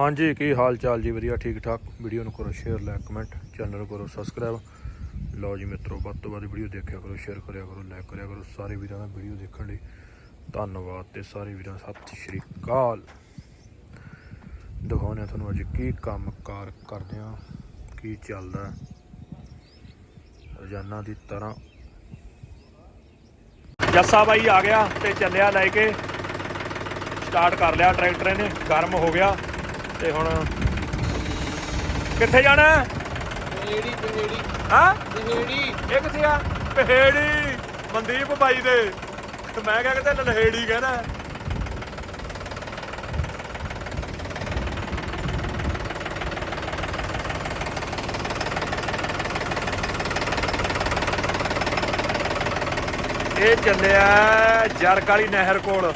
ਹਾਂਜੀ, ਕੀ ਹਾਲ ਚਾਲ ਜੀ? ਵਧੀਆ ਠੀਕ ਠਾਕ ਵੀਡੀਓ ਨੂੰ ਕਰੋ ਸ਼ੇਅਰ ਲਾਈਕ ਕਮੈਂਟ ਚੈਨਲ ਨੂੰ ਕਰੋ ਸਬਸਕ੍ਰਾਈਬ ਲਓ ਜੀ ਮਿੱਤਰੋ, ਵੱਧ ਤੋਂ ਵੱਧ ਵੀਡੀਓ ਦੇਖਿਆ ਕਰੋ ਸ਼ੇਅਰ ਕਰਿਆ ਕਰੋ ਲਾਈਕ ਕਰਿਆ ਕਰੋ। ਸਾਰੇ ਵੀਰਾਂ ਦਾ ਵੀਡੀਓ ਦੇਖਣ ਲਈ ਧੰਨਵਾਦ ਤੇ ਸਾਰੇ ਵੀਰਾਂ ਨੂੰ ਸਤਿ ਸ਼੍ਰੀ ਅਕਾਲ। ਦਿਖਾਉਂਦੇ ਹਾਂ ਤੁਹਾਨੂੰ ਅੱਜ ਕੀ ਕੰਮ ਕਾਰ ਕਰਦੇ ਆ ਕੀ ਚੱਲਦਾ ਰੋਜ਼ਾਨਾ ਦੀ ਤਰ੍ਹਾਂ। ਜੱਸਾ ਬਾਈ ਆ ਗਿਆ ਤੇ ਚੱਲਿਆ ਲੈ ਕੇ। ਸਟਾਰਟ ਕਰ ਲਿਆ ਟਰੈਕਟਰ ਨੇ ਗਰਮ ਹੋ ਗਿਆ। ਤੇ ਹੁਣ ਕਿੱਥੇ ਜਾਣਾ? ਹੈ? ਪਹੇੜੀ ਪਹੇੜੀ। ਹਾਂ? ਪਹੇੜੀ। ਇਹ ਕਿੱਥੇ ਆ? ਪਹੇੜੀ। ਮਨਦੀਪ ਬਾਈ ਦੇ। ਤੇ ਮੈਂ ਕਿਹਾ ਕਿਤੇ ਲਲਹੇੜੀ ਕਹਿੰਦਾ ਇਹ ਚੱਲਿਆ ਜਰਗ ਵਾਲੀ ਨਹਿਰ ਕੋਲ।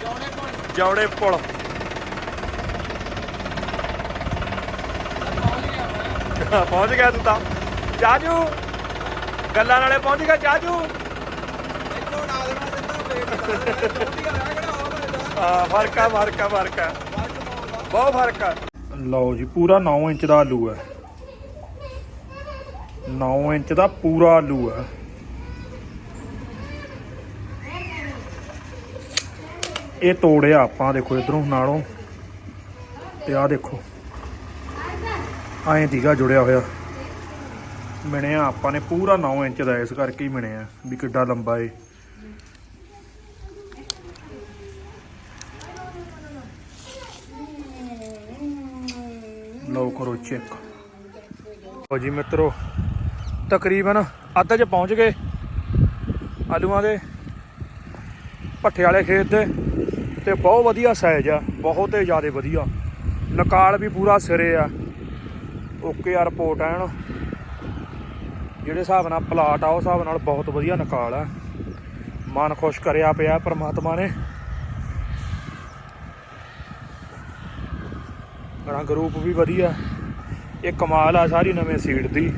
ਜਾਉਣੇ ਕੋਲ ਜੌੜੇ ਪੁਲ ਪਹੁੰਚ ਗਿਆ ਮੈਂ ਪਹੁੰਚ ਗਿਆ ਤੂੰ ਤਾਂ। ਜਾਜੂ, ਗੱਲਾਂ ਨਾਲੇ ਪਹੁੰਚ ਗਿਆ, ਜਾਜੂ। ਇੱਥੋਂ ਉਡਾ ਦੇਣਾ ਸਿੱਧਾ ਪਲੇਟ ਚੌਂਦੀ ਫ਼ਰਕ ਆ ਫ਼ਰਕ ਆ ਫ਼ਰਕ ਆ। ਬਹੁਤ ਫ਼ਰਕ ਆ। ਲਓ ਜੀ, ਪੂਰਾ 9 ਇੰਚ ਦਾ ਆਲੂ ਹੈ। 9 ਇੰਚ ਦਾ ਪੂਰਾ ਆਲੂ ਹੈ। ਇਹ ਤੋੜਿਆ ਆਪਾਂ, ਦੇਖੋ ਇਧਰੋਂ ਨਾਲੋਂ। ਤੇ ਆਹ ਦੇਖੋ। ਐਂ ਦੀਗਾ ਜੁੜਿਆ ਹੋਇਆ। ਮਿਣਿਆ ਆਪਾਂ ਨੇ ਪੂਰਾ 9 ਇੰਚ ਦਾ ਇਸ ਕਰਕੇ ਹੀ ਮਿਣਿਆ, ਵੀ ਕਿੱਡਾ ਲੰਬਾ ਏ। ਲਓ ਕਰੋ ਚੈੱਕ। ਲਓ ਜੀ ਮਿੱਤਰੋ, ਤਕਰੀਬਨ ਅੱਧ 'ਚ ਪਹੁੰਚ ਗਏ ਆਲੂਆਂ ਦੇ, ਭੱਠੇ ਵਾਲੇ ਖੇਤ ਦੇ, ਤੇ ਬਹੁਤ ਵਧੀਆ ਸਾਈਜ਼ ਆ, ਬਹੁਤ ਹੀ ਜ਼ਿਆਦਾ ਵਧੀਆ। ਨਕਾਲ ਵੀ ਪੂਰਾ ਸਿਰੇ ਆ। ਓਕੇ ਆ ਰਿਪੋਰਟ ਐਨ ਜਿਹੜੇ ਹਿਸਾਬ ਨਾਲ ਪਲਾਟ ਆ, ਉਹ ਹਿਸਾਬ ਨਾਲ ਬਹੁਤ ਵਧੀਆ ਨਕਾਲ ਆ। ਮਨ ਖੁਸ਼ ਕਰਿਆ ਪਿਆ ਪਰਮਾਤਮਾ ਨੇ। ਰੰਗ ਰੂਪ ਵੀ ਵਧੀਆ। ਇਹ ਕਮਾਲ ਆ ਸਾਰੀ ਨਵੇਂ ਸੀਡ ਦੀ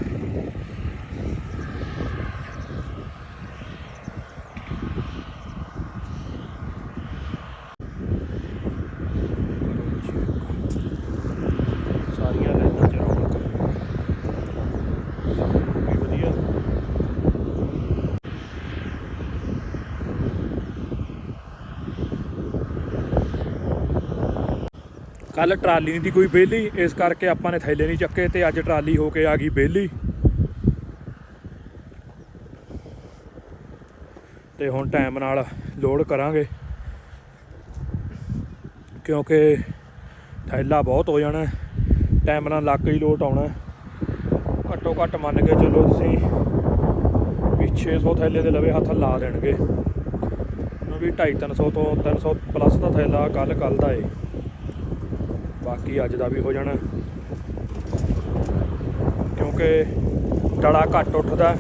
ਸਾਰੀਆਂ ਲੈਣਾ ਚਾਹੀਦਾ ਵੀ ਵਧੀਆ ਕੱਲ ਟਰਾਲੀ ਨਹੀਂ ਦੀ ਕੋਈ ਵਿਹਲੀ, ਇਸ ਕਰਕੇ ਆਪਾਂ ਨੇ ਥੈਲੇ ਨਹੀਂ ਚੱਕੇ ਤੇ ਅੱਜ ਟਰਾਲੀ ਹੋ ਕੇ ਆ ਗਈ ਵਿਹਲੀ। ਤੇ ਹੁਣ ਟਾਈਮ ਨਾਲ ਲੋਡ ਕਰਾਂਗੇ। ਕਿਉਂਕਿ ਥੈਲਾ ਬਹੁਤ ਹੋ ਜਾਣਾ ਟਾਈਮ ਨਾਲ ਲੱਕ ਹੀ ਲੋਟ ਆਉਣਾ ਘੱਟੋ ਘੱਟ ਮੰਨ ਕੇ ਚੱਲੋ ਤੁਸੀਂ ਵੀ 600 ਥੈਲੇ ਦੇ ਲਵੇ ਹੱਥ ਲਾ ਦੇਣਗੇ। ਕਿਉਂਕਿ 250 300 ਤੋਂ 300 ਪਲੱਸ ਦਾ ਥੈਲਾ ਕੱਲ ਕੱਲ ਦਾ ਏ। ਬਾਕੀ ਅੱਜ ਦਾ ਵੀ ਹੋ ਜਾਣਾ। ਕਿਉਂਕਿ ਡੜਾ ਘੱਟ ਉੱਠਦਾ,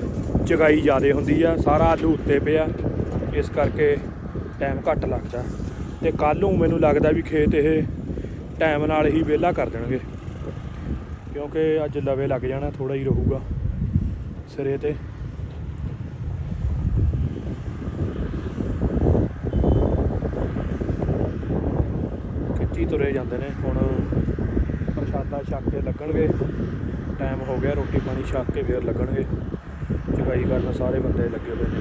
ਚਗਾਈ ਜ਼ਿਆਦੇ ਹੁੰਦੀ ਆ, ਸਾਰਾ ਆਲੂ ਉੱਤੇ ਪਿਆ ਇਸ ਕਰਕੇ ਟਾਈਮ ਘੱਟ ਲੱਗਦਾ। ਤੇ ਕੱਲ ਨੂੰ ਮੈਨੂੰ ਲੱਗਦਾ ਵੀ ਖੇਤ ਇਹ ਟਾਈਮ ਨਾਲ ਹੀ ਵਿਹਲਾ ਕਰ ਦੇਣਗੇ। ਕਿਉਂਕਿ ਅੱਜ ਲਵੇ ਲੱਗ ਜਾਣਾ ਥੋੜਾ ਹੀ ਰਹੂਗਾ ਸਿਰੇ ਤੇ। ਖਿੱਚੀ ਤੁਰੇ ਜਾਂਦੇ ਨੇ। ਹੁਣ ਪ੍ਰਸ਼ਾਦਾ ਛੱਕ ਕੇ ਲੱਗਣਗੇ। ਟਾਈਮ ਹੋ ਗਿਆ, ਰੋਟੀ ਪਾਣੀ ਛੱਕ ਕੇ ਫੇਰ ਲੱਗਣਗੇ। ਚੁਗਾਈ ਕਰਨ ਸਾਰੇ ਬੰਦੇ ਲੱਗੇ ਹੋਏ ਨੇ।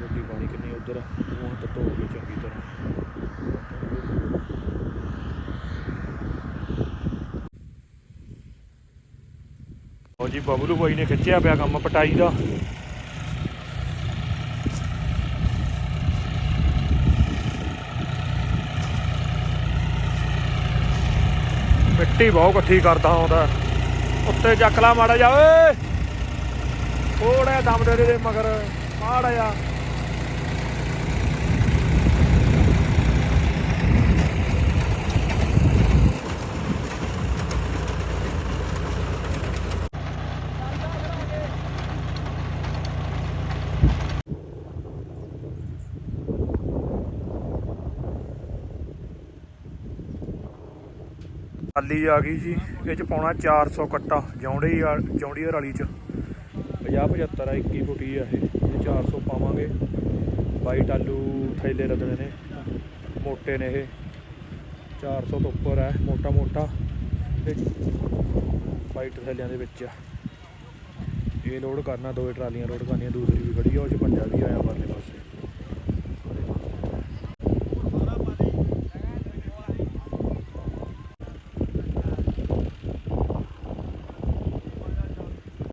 ਰੋਟੀ ਪਾਣੀ ਕਿੰਨੀ ਉਧਰ ਮੂੰਹ ਹੱਥ ਧੋ ਕੇ ਚੰਗੀ ਤਰ੍ਹਾਂ। ਉਹ ਜੀ, ਬਬਲੂ ਬਾਈ ਨੇ ਖਿੱਚਿਆ ਪਿਆ ਕੰਮ ਪਟਾਈ ਦਾ। ਮਿੱਟੀ ਬਹੁਤ ਇਕੱਠੀ ਕਰਦਾ ਆਉਂਦਾ ਉੱਤੇ ਚੱਕ ਲਾ ਮਾੜਾ ਜਾ ਓਏ। ਥੋੜਾ ਦਮ ਦੇ ਦੇ ਮਗਰ, ਮਾੜਾ ਜਾ ਖਾਲੀ ਆ ਗਈ ਜੀ ਇਹ ਚ ਪਾਉਣਾ 400 ਕੱਟਾ, ਜੌਂੜੀ ਜੌਂਡੀਅਰ ਵਾਲੀ ਚ। 50 75 ਆ 21 ਫੁੱਟੀ ਆ ਇਹ ਇਹ 400 ਪਾਵਾਂਗੇ। ਵਾਈਟ ਆਲੂ ਥੈਲੇ ਲੱਗਣੇ ਨੇ, ਮੋਟੇ ਨੇ ਇਹ। 400 ਤੋਂ ਉੱਪਰ ਹੈ ਮੋਟਾ ਮੋਟਾ। ਤੇ ਵਾਈਟ ਥੈਲਿਆਂ ਦੇ ਵਿੱਚ ਆ। ਇਹ ਲੋਡ ਕਰਨਾ, ਦੋ ਟਰਾਲੀਆਂ ਲੋਡ ਕਰਨੀਆਂ, ਦੂਸਰੀ ਵੀ ਖੜੀ ਆ, ਉਹ ਚ ਪੰਜਾ ਵੀ ਆਇਆ ਪਰਲੇ ਪਾਸੇ।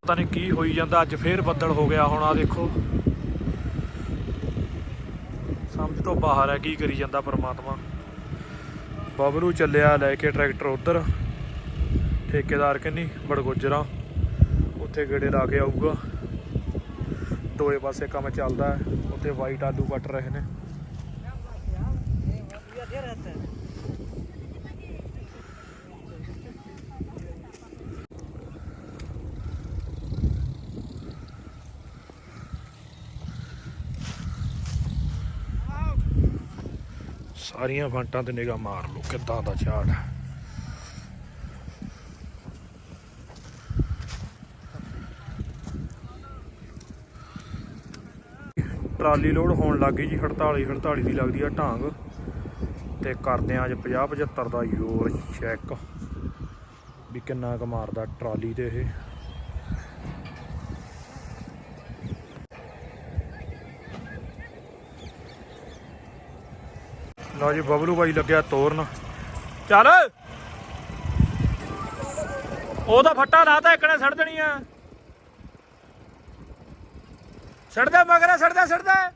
ਪਤਾ ਨਹੀਂ ਕੀ ਹੋਈ ਜਾਂਦਾ, ਅੱਜ ਫੇਰ ਬੱਦਲ ਹੋ ਗਿਆ ਹੁਣ ਆ ਦੇਖੋ। ਸਮਝ ਤੋਂ ਬਾਹਰ ਹੈ ਕੀ ਕਰੀ ਜਾਂਦਾ ਪਰਮਾਤਮਾ। ਬਬਲੂ ਚੱਲਿਆ ਲੈ ਕੇ ਟਰੈਕਟਰ ਉਧਰ। ਠੇਕੇਦਾਰ ਕੰਨੀ ਬੜਗੁਜਰਾ ਉੱਥੇ ਗੇੜੇ ਲਾ ਕੇ ਆਊਗਾ। ਦੋਏ ਪਾਸੇ ਕੰਮ ਚੱਲਦਾ ਹੈ, ਉੱਥੇ ਵਾਈਟ ਆਲੂ ਕੱਟ ਰਹੇ ਨੇ। ਸਾਰੀਆਂ ਫੰਟਾਂ ਤੇ ਨਿਗਾਹ ਮਾਰ ਲਓ, ਕਿੱਦਾਂ ਦਾ ਝਾੜ ਹੈ। ਟਰਾਲੀ ਲੋਡ ਹੋਣ ਲੱਗ ਗਈ ਜੀ 48 48 ਦੀ ਲੱਗਦੀ ਆ ਢਾਂਗ। ਤੇ ਕਰਦੇ ਆ ਅੱਜ 50 75 ਦਾ ਯੋਰ ਚੈੱਕ ਵੀ ਕਿੰਨਾ ਕੁ ਮਾਰਦਾ ਟਰਾਲੀ ਤੇ ਇਹ। ਲਓ ਜੀ, ਬਬਲੂ ਬਾਈ ਲੱਗਿਆ ਤੋਰਨ। ਚੱਲ! ਉਹਦਾ ਫੱਟਾ ਲਾਤਾ ਇੱਕ ਨੇ ਸੜ ਦੇਣੀ ਆ। ਸੜਦਾ ਮਗਰ ਸੜਦਾ ਸੜਦਾ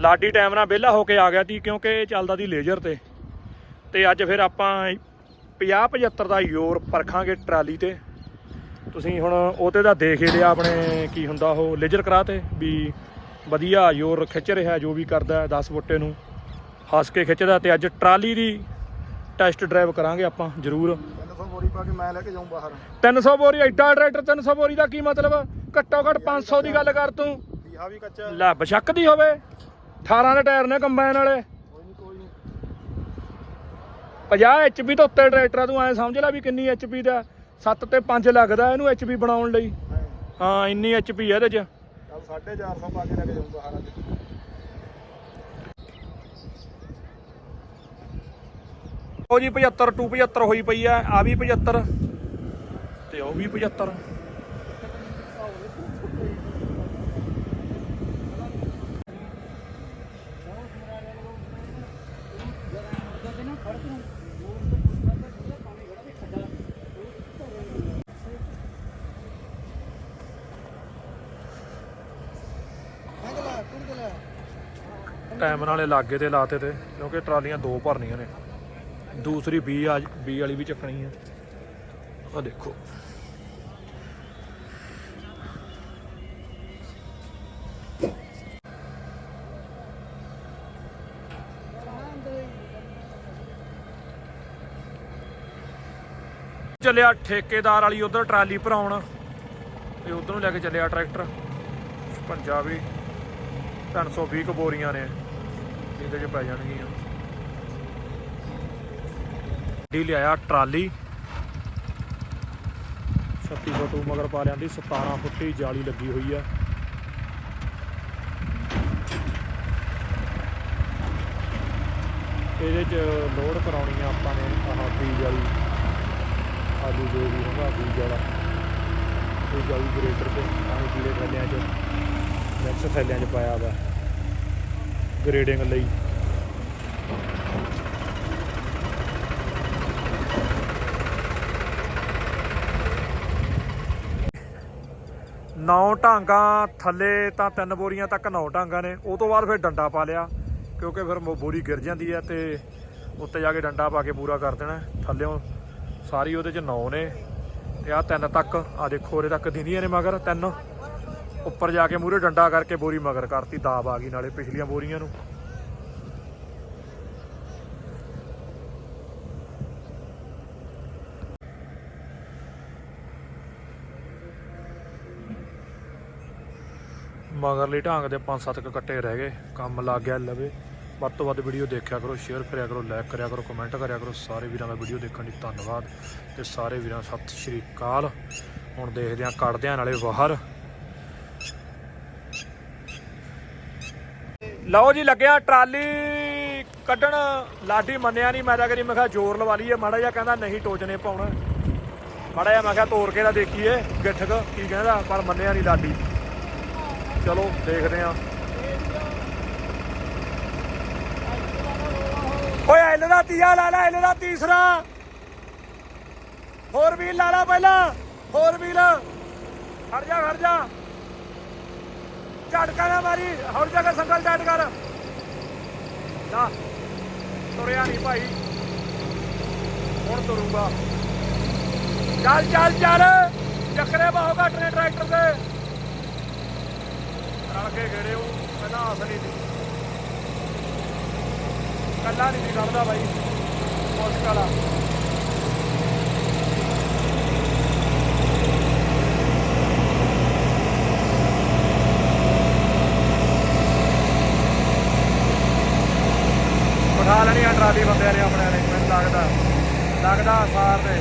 ਲਾਡੀ ਟਾਈਮ ਨਾਲ ਵਿਹਲਾ ਹੋ ਕੇ ਆ ਗਿਆ ਸੀ, ਕਿਉਂਕਿ ਚੱਲਦਾ ਸੀ ਲੇਜ਼ਰ ਤੇ। ਤੇ ਅੱਜ ਫਿਰ ਆਪਾਂ 50 75 ਦਾ ਯੋਰ ਪਰਖਾਂਗੇ ਟਰਾਲੀ ਤੇ। ਤੁਸੀਂ ਹੁਣ ਉਹਤੇ ਦਾ ਦੇਖ ਹੀ ਲਿਆ ਆਪਣੇ ਕੀ ਹੁੰਦਾ ਉਹ ਲੇਜ਼ਰ ਕਰਾ ਤੇ ਵੀ ਵਧੀਆ ਯੋਰ ਖਿੱਚ ਰਿਹਾ ਜੋ ਵੀ ਕਰਦਾ 10 ਬੁੱਟੇ ਨੂੰ। ਹੱਸ ਕੇ ਖਿੱਚਦਾ ਤੇ ਅੱਜ ਟਰਾਲੀ ਦੀ ਟੈਸਟ ਡਰਾਈਵ ਕਰਾਂਗੇ ਆਪਾਂ ਜ਼ਰੂਰ। 300 ਬੋਰੀ ਪਾ ਕੇ ਮੈਂ ਲੈ ਕੇ ਜਾਉਂ ਬਾਹਰ। 300 ਬੋਰੀ ਐਡਾ ਟਰੈਕਟਰ 300 ਬੋਰੀ ਦਾ ਕੀ ਮਤਲਬ? ਘੱਟੋ ਘੱਟ 500 ਦੀ ਗੱਲ ਕਰ ਤੂੰ। ਵੀਹਾ ਵੀ ਕੱਚਾ ਲੈ ਬਸ਼ੱਕ ਦੀ ਹੋਵੇ। 18 ਦੇ ਟਾਇਰ ਨੇ ਕੰਬਾਈਨ ਵਾਲੇ। ਕੋਈ ਨਹੀਂ ਕੋਈ ਨਹੀਂ 50 ਐਚਪੀ ਤੋਂ ਉੱਤੇ ਟਰੈਕਟਰ ਤੂੰ ਐ ਸਮਝ ਲੈ ਵੀ ਕਿੰਨੀ ਐਚਪੀ ਦਾ। 7 ਤੇ 5 ਲੱਗਦਾ ਇਹਨੂੰ ਐਚਪੀ ਬਣਾਉਣ ਲਈ। ਹਾਂ ਇੰਨੀ ਐਚਪੀ ਹੈ ਇਹਦੇ 'ਚ। 450 ਪਾ ਕੇ ਲੈ ਕੇ ਜਾਉਂ ਬਾਹਰ ਅੱਜ ਉਹ ਜੀ 75 ਟੂ 75 ਹੋਈ ਪਈ ਆ ਆ ਵੀ 75 ਤੇ ਉਹ ਵੀ 75 ਟਾਈਮ ਨਾਲੇ ਲਾਗੇ ਤੇ ਲਾਤੇ ਤੇ, ਕਿਉਂਕਿ ਟਰਾਲੀਆਂ ਦੋ ਭਰਨੀਆਂ ਨੇ। ਦੂਸਰੀ 20 ਆ 20 ਵਾਲੀ ਵੀ ਚੱਕਣੀ ਆ। ਆ ਦੇਖੋ। ਚੱਲਿਆ ਠੇਕੇਦਾਰ ਵਾਲੀ ਉਧਰ ਟਰਾਲੀ ਭਰਾਉਣ। ਤੇ ਉਧਰ ਨੂੰ ਲੈ ਕੇ ਚੱਲਿਆ ਟਰੈਕਟਰ। ਪੰਜਾਬੀ 320 ਕੁ ਬੋਰੀਆਂ ਨੇ। ਇਹਦੇ 'ਚ ਪੈ ਜਾਣਗੀਆਂ ਡੀ ਲਿਆਇਆ ਟਰਾਲੀ। 36 ਫੁੱਟ ਮਗਰ ਪਾ ਲਿਆਂਦੀ 17 ਫੁੱਟੀ ਜਾਲੀ ਲੱਗੀ ਹੋਈ ਆ। ਇਹਦੇ 'ਚ ਲੋਡ ਕਰਾਉਣੀ ਆ ਆਪਾਂ ਨੇ, ਆਹ ਬੀਜ ਵਾਲੀ। ਆਲੂ ਜੋ ਵੀ ਹੁੰਦਾ ਬੀਜ ਵਾਲਾ। ਇਹ ਜਾਊ ਗ੍ਰੇਟਰ ਤੇ, ਆਹ ਕੀੜੇ ਥੱਲਿਆਂ 'ਚ, ਮਿਕਸ ਥੈਲਿਆਂ 'ਚ ਪਾਇਆ ਵਾ। ਗ੍ਰੇਡਿੰਗ ਲਈ। ਨੌ ਢਾਂਗਾ ਥੱਲੇ ਤਾਂ ਤਿੰਨ ਬੋਰੀਆਂ ਤੱਕ ਨੌ ਢਾਂਗਾ ਨੇ। ਉਹ ਤੋਂ ਬਾਅਦ ਫਿਰ ਡੰਡਾ ਪਾ ਲਿਆ, ਕਿਉਂਕਿ ਫਿਰ ਬੋਰੀ ਗਿਰ ਜਾਂਦੀ ਹੈ ਤੇ ਉੱਤੇ ਜਾ ਕੇ ਡੰਡਾ ਪਾ ਕੇ ਪੂਰਾ ਕਰ ਦੇਣਾ ਥੱਲਿਓਂ ਸਾਰੀ ਉਹਦੇ ਚ ਨੌ ਨੇ। ਤੇ ਆ ਤਿੰਨ ਤੱਕ ਆ ਦੇਖੋ, ਉਹਦੇ ਤੱਕ ਦਿੰਦੀਆਂ ਨੇ ਮਗਰ ਤਿੰਨ। ਉੱਪਰ ਜਾ ਕੇ ਮੂਰੇ ਡੰਡਾ ਕਰਕੇ ਬੋਰੀ ਮਗਰ ਕਰਤੀ, ਦਾਬ ਆ ਗਈ ਨਾਲੇ ਪਿਛਲੀਆਂ ਬੋਰੀਆਂ ਨੂੰ। ਮਗਰਲੀ ਢਾਂਗ ਦੇ ਪੰਜ ਸੱਤ ਕੁ ਕੱਟੇ ਰਹਿ ਗਏ, ਕੰਮ ਲੱਗ ਗਿਆ ਲਵੇ। ਵੱਧ ਤੋਂ ਵੱਧ ਵੀਡੀਓ ਦੇਖਿਆ ਕਰੋ ਸ਼ੇਅਰ ਕਰਿਆ ਕਰੋ ਲਾਈਕ ਕਰਿਆ ਕਰੋ ਕਮੈਂਟ ਕਰਿਆ ਕਰੋ। ਸਾਰੇ ਵੀਰਾਂ ਦਾ ਵੀਡੀਓ ਦੇਖਣ ਲਈ ਧੰਨਵਾਦ ਤੇ ਸਾਰੇ ਵੀਰਾਂ ਨੂੰ ਸਤਿ ਸ਼੍ਰੀ ਅਕਾਲ। ਹੁਣ ਦੇਖਦੇ ਆਂ ਕੱਢਦੇ ਆਂ ਨਾਲੇ ਬਾਹਰ ਲਓ ਜੀ, ਲੱਗਿਆ ਟਰਾਲੀ। ਕੱਢਣ ਲਾਡੀ ਮੰਨਿਆ ਨਹੀਂ, ਮੈਂ ਤਾਂ ਕਰੀ ਮੈਂ ਕਿਹਾ ਜ਼ੋਰ ਲਵਾ ਲਈਏ। ਮਾੜਾ ਜਿਹਾ ਕਹਿੰਦਾ, ਨਹੀਂ ਟੋਚਨੇ ਪਾਉਣਾ। ਮਾੜਾ ਜਿਹਾ ਮੈਂ ਕਿਹਾ, ਤੋੜ ਕੇ ਤਾਂ ਦੇਖੀਏ, ਗਿੱਠਕ ਕੀ ਕਹਿੰਦਾ, ਪਰ ਮੰਨਿਆ ਨਹੀਂ ਲਾਡੀ। ਚਲੋ, ਦੇਖਦੇ ਆਂ ਓਏ, ਐਲ ਦਾ ਤੀਆ ਲਾ ਲੈ, ਐਲ ਦਾ ਤੀਸਰਾ। ਹੋਰ ਵੀਲ ਲਾ ਲਾ ਪਹਿਲਾਂ ਹੋਰ ਵੀਲ। ਖੜ ਜਾ ਖੜ ਜਾ। ਝਟਕਾ ਨਾ ਮਾਰੀ, ਹੌਰ ਜਗ੍ਹਾ ਸੰਗਲ ਟਾਈਟ ਕਰ। ਨਾ ਤੁਰਿਆ ਨਹੀਂ ਭਾਈ। ਹੁਣ ਤੁਰੂਗਾ। ਚੱਲ ਚੱਲ ਚੱਲ। ਚੱਕਰੇ ਬਹੁਤ ਘੱਟ ਨੇ ਟਰੈਕਟਰ ਦੇ। ਰਲ ਕੇ ਗੇੜੇ ਉਹ, ਪਹਿਲਾਂ ਆਸ ਨਹੀਂ ਸੀ। ਕੱਲਾ ਨਹੀਂ ਸੀ ਕੱਢਦਾ ਬਾਈ। ਮੁਸ਼ਕਲ ਆ ਬਿਠਾ ਲੈਣੀ ਆ ਟਰਾਲੀ ਬੰਦਿਆਂ ਨੇ ਆਪਣੇ ਨੇ ਮੈਨੂੰ ਲੱਗਦਾ ਲੱਗਦਾ ਸਾਰ ਨੇ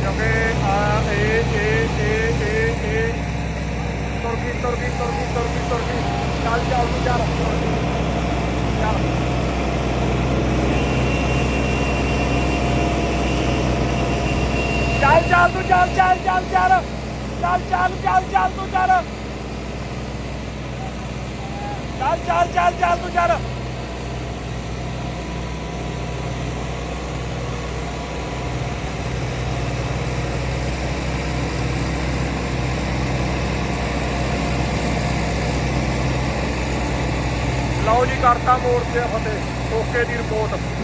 ਕਿਉਂਕਿ ਆ ਇਹ ਇਹ ਇਹ ਇਹ ਇਹ ਤੁਰਕੀ ਤੁਰਕੀ ਤੁਰਕੀ ਤੁਰਕੀ ਤੁਰਕੀ ਚੱਲ ਚੱਲ ਤੂੰ ਚੱਲ ਚੱਲ ਚੱਲ ਚੱਲ ਚੱਲ ਚੱਲ ਚੱਲ। ਚੱਲ ਚੱਲ ਚੱਲ ਚੱਲ ਚੱਲ ਤੂੰ ਚੱਲ। ਚੱਲ ਚੱਲ ਚੱਲ ਚੱਲ ਤੂੰ ਚੱਲ। ਲਓ ਜੀ ਕਰਤਾ ਮੋੜ ਤੇ ਫਤਿਹ, ਓਕੇ ਦੀ ਰਿਪੋਰਟ।